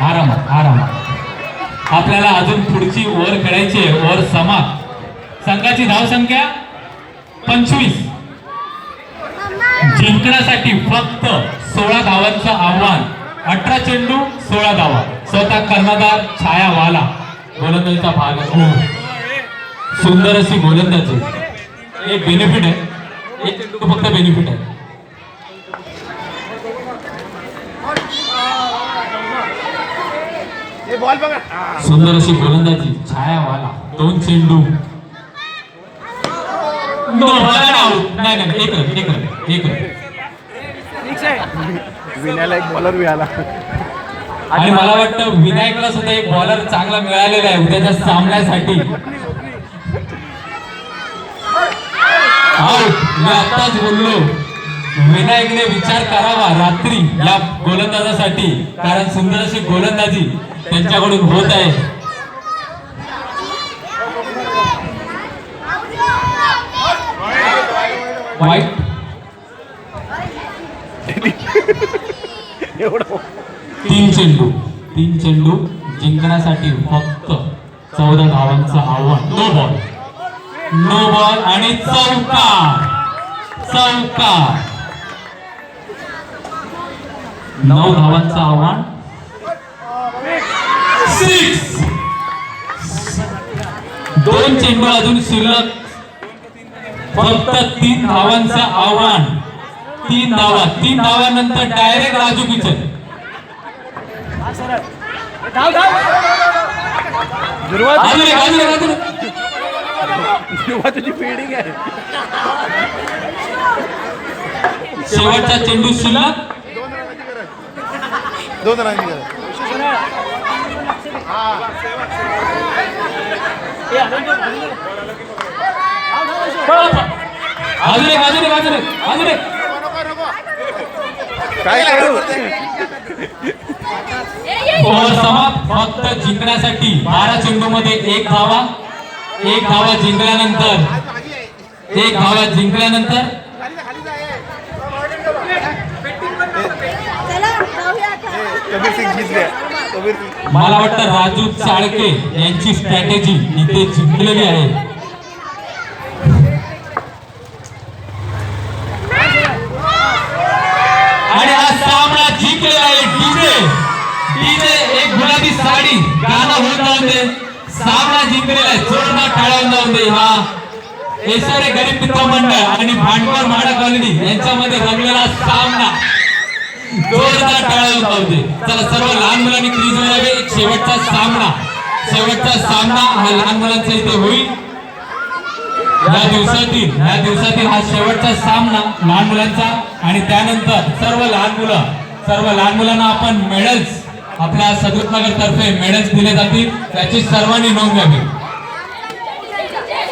आरामात आरामात. आपल्याला अजून पुढची ओव्हर खेळायची आहे ओव्हर समाप्त. संघाची धावसंख्या पंचवीस. जिंकण्यासाठी फक्त सोळा धावांचं आव्हान. अठरा चेंडू सोळा धावा. स्वतः कर्णधार छाया वाला गोलंदाजीचा भाग आहे. हो. सुंदर अशी गोलंदाजी. एक बेनिफिट आहे. एक फक्त बेनिफिट आहे. सुंदर अशी गोलंदाजी. छाया वाला दोन चेंडू. नाही नाही एक रन एक रन एक रन विण्याला एक बॉलर मिळाला. आणि मला वाटतं विनायकला सुद्धा एक बॉलर चांगला मिळालेला आहे उद्याच्या सामन्यासाठी. मी आताच बोललो. विनायकने विचार करावा रात्री या गोलंदाजासाठी कारण सुंदर अशी गोलंदाजी त्यांच्याकडून होत आहे. तीन चेंडू. तीन चेंडू जिंकण्यासाठी फक्त चौदा धावांचं आव्हान. नो बॉल नो बॉल आणि चौका चौका नऊ धावांचं आव्हान. सिक्स दोन चेंडू अजून शिल्लक. फक्त तीन धावांचं आव्हान. तीन धावा. तीन धावानंतर डायरेक्ट राजू किचन दुर्वा तुझी फिल्डिंग आहे. शेवटचा चेंडू शिल्लक दोन रनाची गरज बाजूले बाजूले बाजूले बाजूले. काय करू? फक्त जिंकण्यासाठी बारा चेंडू मध्ये एक धावा एक धावा जिंकल्यानंतर एक धावा जिंकल्यानंतर. मला वाटतं राजू चाळके यांची स्ट्रॅटेजी इथे जिंकलेली आहे. एक साडी गाणं होऊन जाऊन दे. सामना जिंकलेला आहे. जोरदार टाळ्यावर जाऊन दे. हा. एसआरए गरीब मित्र मंडळ आणि भांडवल म्हाडा कॉलनी यांच्यामध्ये रंगलेला सामना. जोरदार टाळ्यावर जाऊ दे. चला सर्व लहान मुलांनी क्रीज यावे एक शेवटचा सामना. शेवटचा सामना हा लहान मुलांचा इथे होईल. या दिवसातील या दिवसातील हा शेवटचा सामना लहान मुलांचा. आणि त्यानंतर सर्व लहान मुलं सर्व लहान मुलांना आपण मेडल्स आपल्या सदुतनागर तर्फे मेडल्स दिले जातील. त्याची सर्वांनी नोंद घ्यावी.